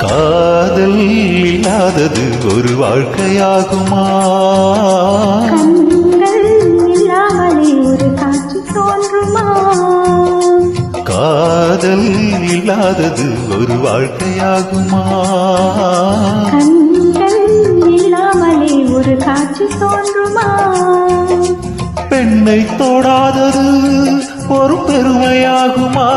का காதல் இல்லாதது ஒரு வாழ்க்கையாகுமா? காதல் இல்லாதது ஒரு வாழ்க்கையாகுமா? இல்லாமலே ஒரு காட்சி தோன்றுமா? பெண்ணை தொடாதது ஒரு பெருமையாகுமா?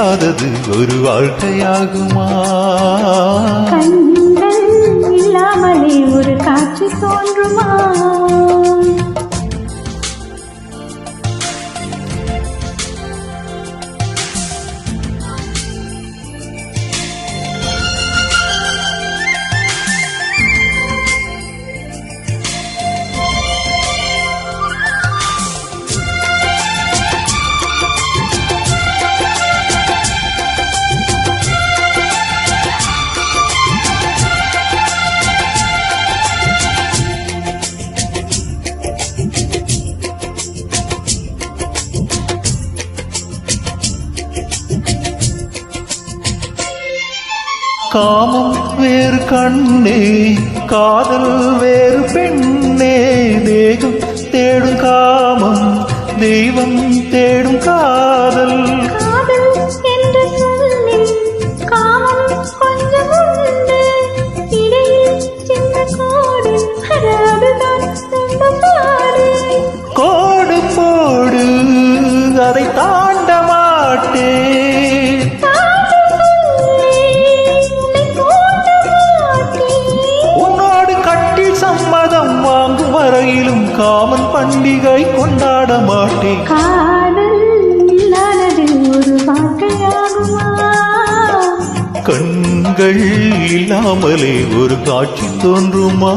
இல்லாதது ஒரு வாழ்க்கையாகுமா? கண்கள் இல்லாமலே ஒரு காட்சி தோன்றுமா? காமம் வேறு கண்ணே காதல் வேறு பெண்ணே தேகம் தேடும் காமம் தெய்வம் தேடும் காதல். கொண்டாட மாட்டேன். காதல் இல்லாதது ஒரு வாழ்க்கையாகுமா கண்கள் இல்லாமலே ஒரு காட்சி தோன்றுமா?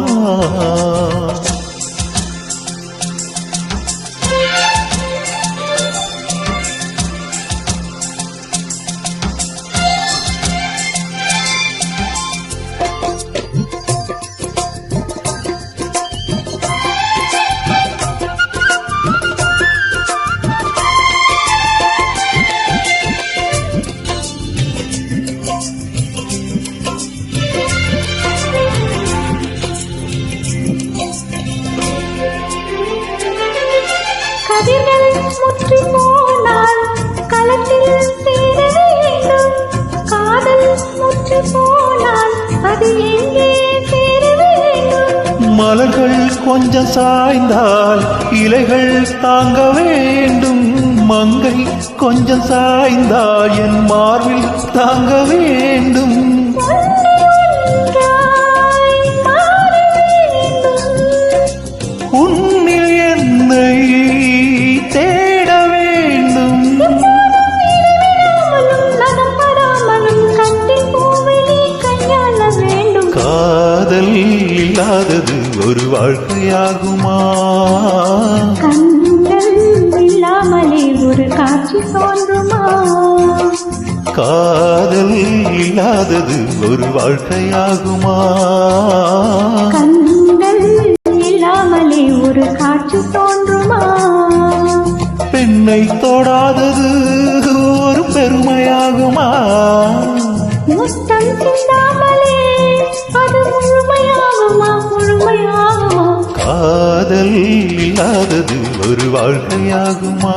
கதிர்கள் முற்றி போனால் களத்தில் சேர வேண்டும். காதல் முற்றி போனால் அது எங்கே சேர வேண்டும்? மலர்கள் கொஞ்சம் சாய்ந்தால் இலைகள் தாங்க வேண்டும். மங்கை கொஞ்சம் சாய்ந்தால் என் மார்பில் தாங்க வேண்டும். வாழ்க்கையாகுமா கண்கள் இல்லாமலே ஒரு காட்சி தோன்றுமா? காதல் இல்லாதது ஒரு வாழ்க்கையாகுமா? கண்கள் இல்லாமலே ஒரு காட்சி தோன்றுமா? பெண்ணை தொடாதது ஒரு பெருமையாகுமா? முத்தம் வாழ்க்கையாகுமா?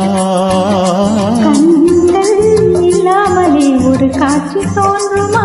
கண்கள் இல்லாமலே ஒரு காட்சி தோன்றுமா?